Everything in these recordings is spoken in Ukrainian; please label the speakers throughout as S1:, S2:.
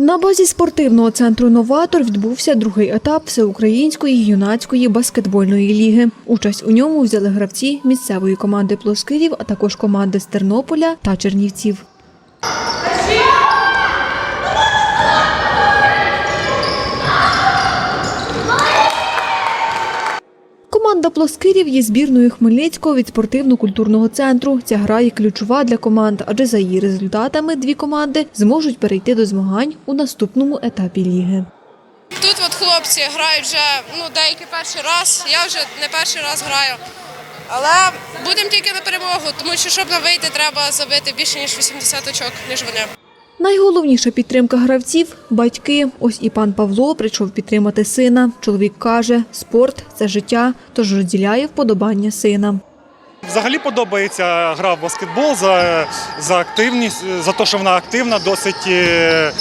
S1: На базі спортивного центру Новатор відбувся другий етап всеукраїнської юнацької баскетбольної ліги. Участь у ньому взяли гравці місцевої команди Плоскирів, а також команди з Тернополя та Чернівців. Команда Плоскирів є збірною Хмельницького від спортивно-культурного центру. Ця гра є ключова для команд, адже за її результатами дві команди зможуть перейти до змагань у наступному етапі ліги.
S2: Тут от хлопці грають вже ну, деякі перший раз. Я вже не перший раз граю. Але будемо тільки на перемогу, тому що щоб нам вийти, треба забити більше ніж 80 очок, ніж вони.
S1: Найголовніша підтримка гравців батьки. Ось і пан Павло прийшов підтримати сина. Чоловік каже, спорт це життя, тож розділяє вподобання сина.
S3: Взагалі подобається гра в баскетбол за, за активність, за те, що вона активна, досить е,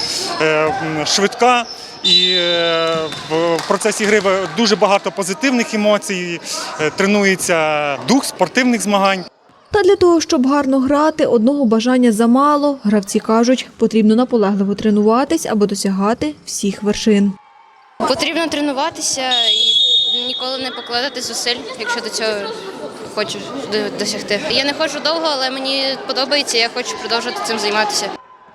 S3: е, швидка. І е, в процесі гри дуже багато позитивних емоцій, е, тренується дух спортивних змагань.
S1: Та для того, щоб гарно грати, одного бажання замало. Гравці кажуть, потрібно наполегливо тренуватись, аби досягати всіх вершин.
S4: Потрібно тренуватися і ніколи не покладати зусиль, якщо до цього хочеш досягти. Я не хочу довго, але мені подобається, я хочу продовжувати цим займатися.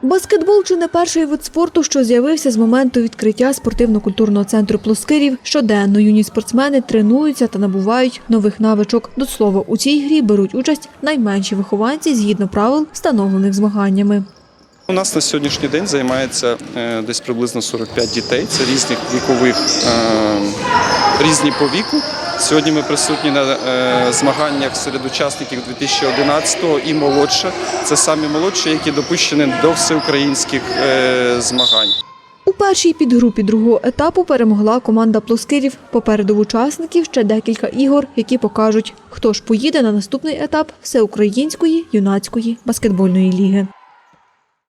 S1: Баскетбол чи не перший вид спорту, що з'явився з моменту відкриття спортивно-культурного центру Плоскирів. Щоденно юні спортсмени тренуються та набувають нових навичок. До слова, у цій грі беруть участь найменші вихованці згідно правил, встановлених змаганнями.
S5: У нас на сьогоднішній день займається е, десь приблизно 45 дітей. Це різних вікових, е, різні по віку. Сьогодні ми присутні на е, змаганнях серед учасників 2011-го і молодше. Це самі молодші, які допущені до всеукраїнських е, змагань.
S1: У першій підгрупі другого етапу перемогла команда Плоскирів. Попереду в учасників ще декілька ігор, які покажуть, хто ж поїде на наступний етап всеукраїнської юнацької баскетбольної ліги.